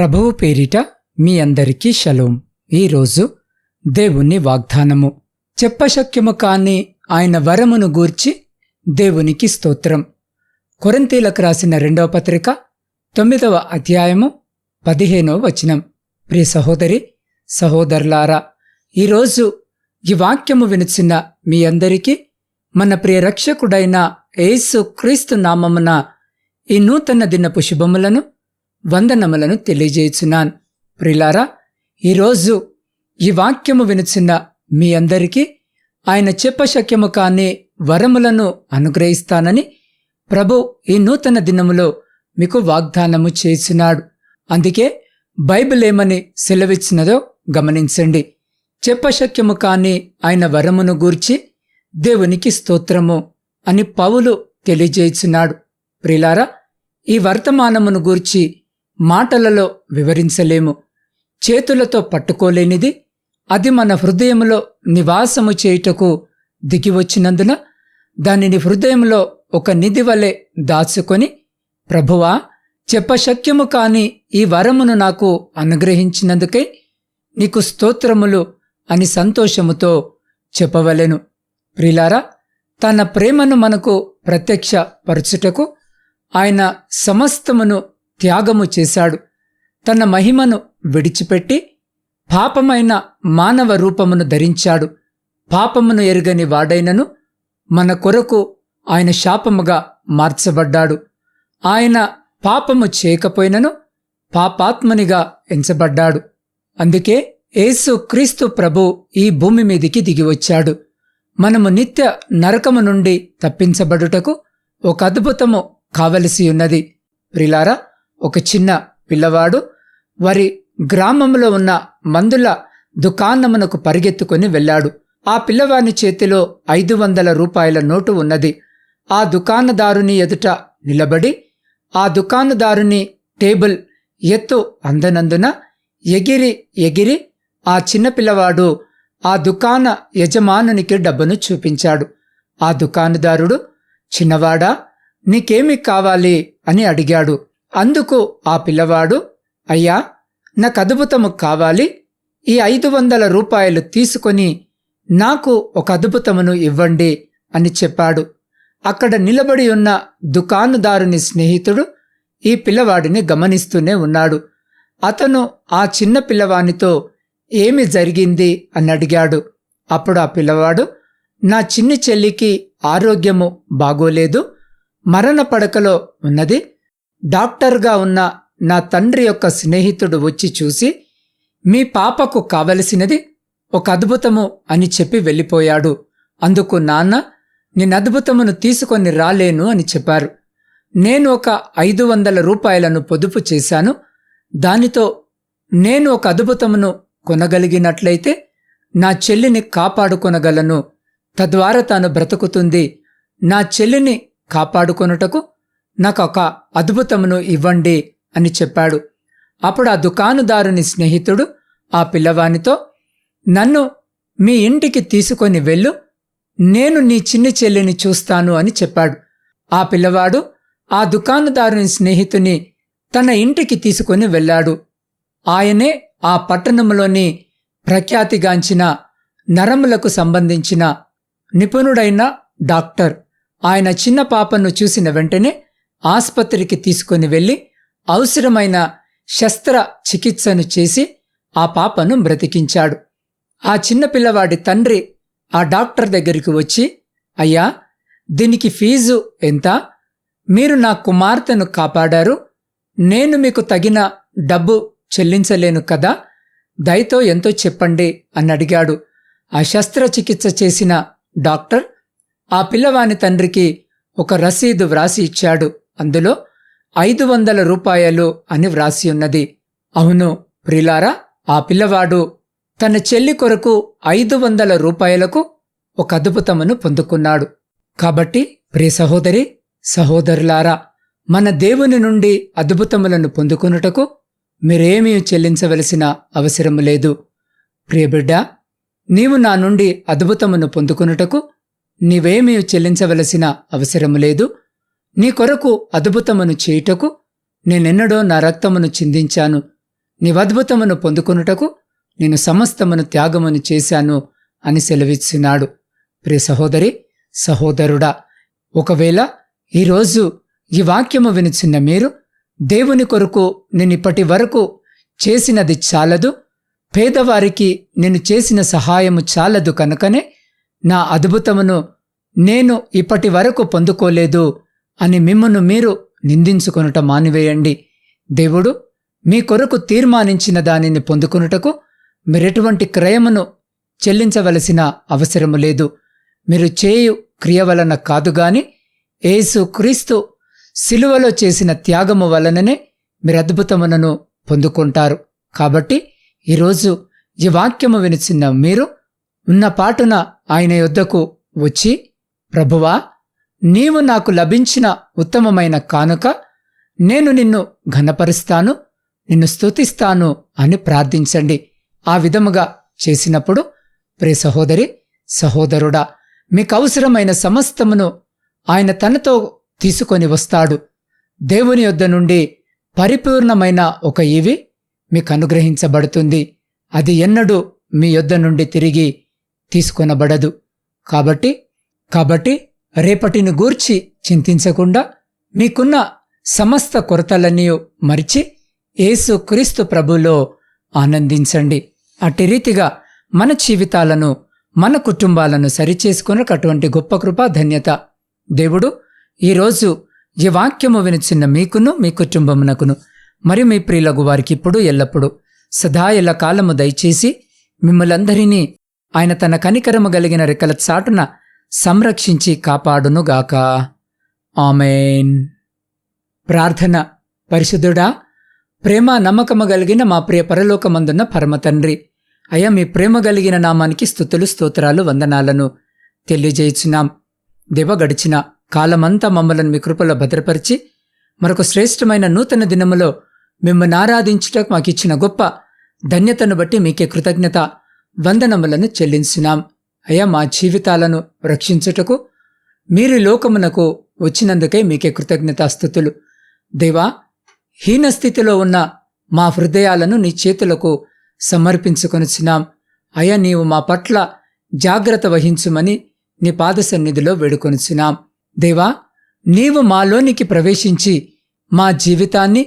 ప్రభువు పేరిట మీ అందరికీ షలోం. ఈరోజు దేవుని వాగ్దానము. చెప్పశక్యము కాని ఆయన వరమును గూర్చి దేవునికి స్తోత్రం. కొరంతీలకు రాసిన రెండవ పత్రిక తొమ్మిదవ అధ్యాయము పదిహేనవ వచనం. ప్రియ సహోదరి సహోదరులారా ఈరోజు ఈ వాక్యము వినుచున్న మీ అందరికీ మన ప్రియ రక్షకుడైన యేసు క్రీస్తు నామమున ఈ నూతన దినపు శుభములను వందనములను తెలియజేయుచున్నాను. ప్రిలారా ఈరోజు ఈ వాక్యము వినుచున్న మీ అందరికీ ఆయన చెప్పశక్యము కాని వరములను అనుగ్రహిస్తానని ప్రభు ఈ నూతన దినములో మీకు వాగ్దానము చేసినాడు. అందుకే బైబిల్ ఏమని సెలవిచ్చినదో గమనించండి. చెప్పశక్యము కాని ఆయన వరమును గూర్చి దేవునికి స్తోత్రము అని పౌలు తెలియజేయుచున్నాడు ప్రిలారా ఈ వర్తమానమును గూర్చి మాటలలో వివరించలేము. చేతులతో పట్టుకోలేనిది అది మన హృదయములో నివాసము చేయుటకు దిగివచ్చినందున దానిని హృదయంలో ఒక నిధి వలె దాచుకొని ప్రభువా చెప్పశక్యము కాని ఈ వరమును నాకు అనుగ్రహించినందుకై నీకు స్తోత్రములు అని సంతోషముతో చెప్పవలెను. ప్రిలారా తన ప్రేమను మనకు ప్రత్యక్ష పరచుటకు ఆయన సమస్తమును త్యాగము చేశాడు. తన మహిమను విడిచిపెట్టి పాపమైన మానవ రూపమును ధరించాడు. పాపమును ఎరుగని వాడైనను మన కొరకు ఆయన శాపముగా మార్చబడ్డాడు. ఆయన పాపము చేయకపోయినను పాపాత్మనిగా ఎంచబడ్డాడు. అందుకే యేసు క్రీస్తు ప్రభు ఈ భూమి మీదికి దిగివచ్చాడు మనము నిత్య నరకము నుండి తప్పించబడుటకు ఒక అద్భుతము కావలసి ఉన్నది. ప్రిలారా ఒక చిన్న పిల్లవాడు వారి గ్రామంలో ఉన్న మందుల దుకాణమునకు పరిగెత్తుకొని వెళ్ళాడు. ఆ పిల్లవాని చేతిలో ఐదు వందల రూపాయల నోటు ఉన్నది. ఆ దుకాణదారుని ఎదుట నిలబడి ఆ దుకాణదారుని టేబుల్ ఎత్తు అందనందున ఎగిరి ఎగిరి ఆ చిన్న పిల్లవాడు ఆ దుకాణ యజమానునికి డబ్బును చూపించాడు. ఆ దుకాణదారుడు చిన్నవాడా నీకేమి కావాలి? అని అడిగాడు. అందుకు ఆ పిల్లవాడు అయ్యా నాకు అద్భుతము కావాలి. ఈ ఐదు వందల రూపాయలు తీసుకొని నాకు ఒక అద్భుతమును ఇవ్వండి అని చెప్పాడు. అక్కడ నిలబడి ఉన్న దుకాణదారుని స్నేహితుడు ఈ పిల్లవాడిని గమనిస్తూనే ఉన్నాడు. అతను ఆ చిన్న పిల్లవానితో ఏమి జరిగింది? అని అడిగాడు. అప్పుడు ఆ పిల్లవాడు నా చిన్ని చెల్లికి ఆరోగ్యము బాగోలేదు. మరణ పడకలో ఉన్నది. డాక్టర్గా ఉన్న నా తండ్రి యొక్క స్నేహితుడు వచ్చి చూసి మీ పాపకు కావలసినది ఒక అద్భుతము అని చెప్పి వెళ్ళిపోయాడు. అందుకు నాన్న నేను అద్భుతమును తీసుకొని రాలేను అని చెప్పారు. నేను ఒక ఐదు వందల రూపాయలను పొదుపు చేశాను. దానితో నేను ఒక అద్భుతమును కొనగలిగినట్లయితే నా చెల్లిని కాపాడుకొనగలను. తద్వారా తాను బ్రతుకుతుంది. నా చెల్లిని కాపాడుకొనుటకు నాకు ఒక అద్భుతమును ఇవ్వండి అని చెప్పాడు. అప్పుడు ఆ దుకాణదారుని స్నేహితుడు ఆ పిల్లవానితో నన్ను మీ ఇంటికి తీసుకొని వెళ్ళు నేను నీ చిన్ని చెల్లిని చూస్తాను అని చెప్పాడు. ఆ పిల్లవాడు ఆ దుకాణదారుని స్నేహితుని తన ఇంటికి తీసుకొని వెళ్ళాడు. ఆయనే ఆ పట్టణంలోని ప్రఖ్యాతిగాంచిన నరములకు సంబంధించిన నిపుణుడైన డాక్టర్. ఆయన చిన్న పాపను చూసిన వెంటనే ఆసుపత్రికి తీసుకొని వెళ్ళి అవసరమైన శస్త్ర చికిత్సను చేసి ఆ పాపను బ్రతికించాడు. ఆ చిన్నపిల్లవాడి తండ్రి ఆ డాక్టర్ దగ్గరికి వచ్చి అయ్యా దీనికి ఫీజు ఎంత? మీరు నా కుమార్తెను కాపాడారు. నేను మీకు తగిన డబ్బు చెల్లించలేను కదా. దయతో ఎంతో చెప్పండి అని అడిగాడు. ఆ శస్త్రచికిత్స చేసిన డాక్టర్ ఆ పిల్లవాని తండ్రికి ఒక రసీదు వ్రాసి ఇచ్చాడు. అందులో ఐదు వందల రూపాయలు అని వ్రాసి ఉన్నది. అవును ప్రిలారా ఆ పిల్లవాడు తన చెల్లి కొరకు ఐదు వందల రూపాయలకు ఒక అద్భుతమును పొందుకున్నాడు. కాబట్టి ప్రియ సహోదరి సహోదరులారా మన దేవుని నుండి అద్భుతములను పొందుకున్నటకు మీరేమీ చెల్లించవలసిన అవసరము లేదు. ప్రియబిడ్డ నీవు నా నుండి అద్భుతమును పొందుకున్నటకు నీవేమీ చెల్లించవలసిన అవసరము లేదు. నీ కొరకు అద్భుతమును చేయుటకు నేనెన్నడో నా రక్తమును చిందించాను. నీవద్భుతమును పొందుకొనుటకు నేను సమస్తమును త్యాగమును చేశాను అని సెలవిచ్చినాడు. ప్రియ సహోదరి సహోదరుడా ఒకవేళ ఈరోజు ఈ వాక్యము వినిచిన్న మీరు దేవుని కొరకు నేను ఇప్పటి వరకు చేసినది చాలదు పేదవారికి నేను చేసిన సహాయము చాలదు కనుకనే నా అద్భుతమును నేను ఇప్పటి వరకు పొందుకోలేదు అని మిమ్మను మీరు నిందించుకొనుట మానివేయండి. దేవుడు మీ కొరకు తీర్మానించిన దానిని పొందుకొనుటకు మీరెటువంటి క్రయమును చెల్లించవలసిన అవసరము లేదు. మీరు చేయు క్రియ వలన కాదుగాని ఏసు క్రీస్తు సిలువలో చేసిన త్యాగము వలననే మీరు అద్భుతములను పొందుకుంటారు. కాబట్టి ఈరోజు ఈ వాక్యము వినిచిన మీరు ఉన్న పాటున ఆయన యొద్దకు వచ్చి ప్రభువా నీవు నాకు లభించిన ఉత్తమమైన కానుక నేను నిన్ను ఘనపరుస్తాను నిన్ను స్తుతిస్తాను అని ప్రార్థించండి. ఆ విధముగా చేసినప్పుడు ప్రే సహోదరి సహోదరుడా మీకు అవసరమైన సమస్తమును ఆయన తనతో తీసుకొని వస్తాడు. దేవుని యొద్ద నుండి పరిపూర్ణమైన ఒక ఇవి మీకు అనుగ్రహించబడుతుంది అది ఎన్నడూ మీ యొద్ద నుండి తిరిగి తీసుకొనబడదు. కాబట్టి కాబట్టి రేపటిని గూర్చి చింతించకుండా మీకున్న సమస్త కొరతలన్నీ మరిచి యేసు క్రీస్తు ప్రభులో ఆనందించండి. అట్టి రీతిగా మన జీవితాలను మన కుటుంబాలను సరిచేసుకున్నకు అటువంటి గొప్ప కృప ధన్యత దేవుడు ఈరోజు ఈ వాక్యము వినిచిన్న మీకును మీ కుటుంబమునకును మరియు మీ ప్రియులకు వారికి ఇప్పుడు ఎల్లప్పుడూ సదా ఎల్ల కాలము దయచేసి మిమ్మలందరినీ ఆయన తన కనికరము కలిగిన రెక్కల చాటున సంరక్షించి కాపాడునుగాక. ఆమెన్. ప్రార్థన. పరిశుద్ధుడా ప్రేమ నమ్మకము కలిగిన మా ప్రియ పరలోకమందున్న పరమతండ్రి అయ్యా మీ ప్రేమ కలిగిన నామానికి స్థుతులు స్తోత్రాలు వందనాలను తెలియజేయుచున్నాం. దివ గడిచిన కాలమంతా మమ్మలను మీ కృపలో భద్రపరిచి మరొక శ్రేష్టమైన నూతన దినములో మిమ్మల్ని ఆరాధించుటకు మాకిచ్చిన గొప్ప ధన్యతను బట్టి మీకే కృతజ్ఞత వందనములను చెల్లించున్నాం. అయ్యా మా జీవితాలను రక్షించుటకు మీరు లోకమునకు వచ్చినందుకే మీకే కృతజ్ఞతాస్థుతులు. దేవా హీనస్థితిలో ఉన్న మా హృదయాలను నీ చేతులకు సమర్పించుకొనిచ్చినాం అయ్యా నీవు మా పట్ల జాగ్రత్త వహించుమని నీ పాద సన్నిధిలో వేడుకొనిచ్చినాం దేవా నీవు మాలోనికి ప్రవేశించి మా జీవితాన్ని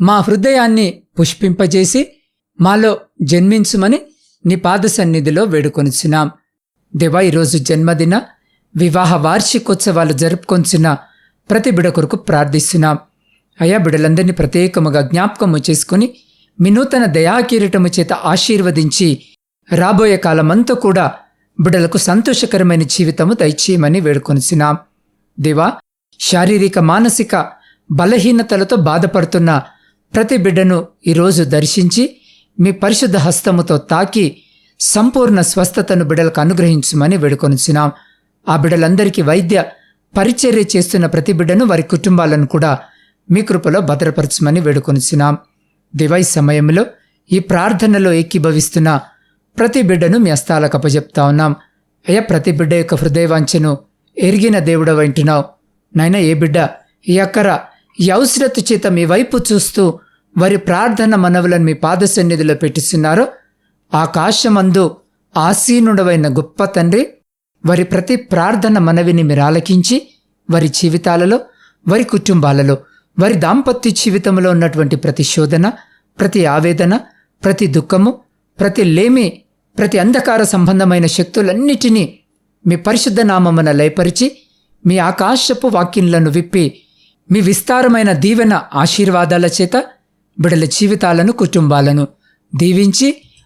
మా హృదయాన్ని పుష్పింపజేసి మాలో జన్మించుమని నీ పాద సన్నిధిలో వేడుకొనిచ్చినాం దేవా ఈరోజు జన్మదిన వివాహ వార్షికోత్సవాలు జరుపుకొంచిన ప్రతి బిడ కొరకు ప్రార్థిస్తున్నాం. అయా బిడలందరినీ ప్రత్యేకముగా జ్ఞాపకము చేసుకుని మీ నూతన దయాకిరీటము చేత ఆశీర్వదించి రాబోయే కాలమంతా కూడా బిడలకు సంతోషకరమైన జీవితము దయచేయమని వేడుకొనిసినాం దేవా శారీరక మానసిక బలహీనతలతో బాధపడుతున్న ప్రతి బిడ్డను ఈరోజు దర్శించి మీ పరిశుద్ధ హస్తముతో తాకి సంపూర్ణ స్వస్థతను బిడలకు అనుగ్రహించమని వేడుకొనిచున్నాం. ఆ బిడ్డలందరికీ వైద్య పరిచర్య చేస్తున్న ప్రతి బిడ్డను వారి కుటుంబాలను కూడా మీ కృపలో భద్రపరచమని వేడుకొనిచున్నాం. దివై సమయంలో ఈ ప్రార్థనలో ఏకీభవిస్తున్న ప్రతి బిడ్డను మీ అస్తాలకు అప్పజెప్తా ఉన్నాం. అయ్యా ప్రతి బిడ్డ యొక్క హృదయవాంఛను ఎరిగిన దేవుడ వింటున్నావు నాయన ఏ బిడ్డ ఈ అక్కర ఈ అవసరత చేత మీ వైపు చూస్తూ వారి ప్రార్థన మనవులను మీ పాద సన్నిధిలో పెట్టిస్తున్నారో ఆకాశమందు ఆసీనుడవైన గొప్ప తండ్రి వారి ప్రతి ప్రార్థన మనవిని మీరు ఆలకించి వారి జీవితాలలో వారి కుటుంబాలలో వారి దాంపత్య జీవితంలో ఉన్నటువంటి ప్రతి శోధన ప్రతి ఆవేదన ప్రతి దుఃఖము ప్రతి లేమి ప్రతి అంధకార సంబంధమైన శక్తులన్నిటినీ మీ పరిశుద్ధ నామమున లయపరిచి మీ ఆకాశపు వాక్యంలను విప్పి మీ విస్తారమైన దీవెన ఆశీర్వాదాల చేత బిడల జీవితాలను కుటుంబాలను దీవించి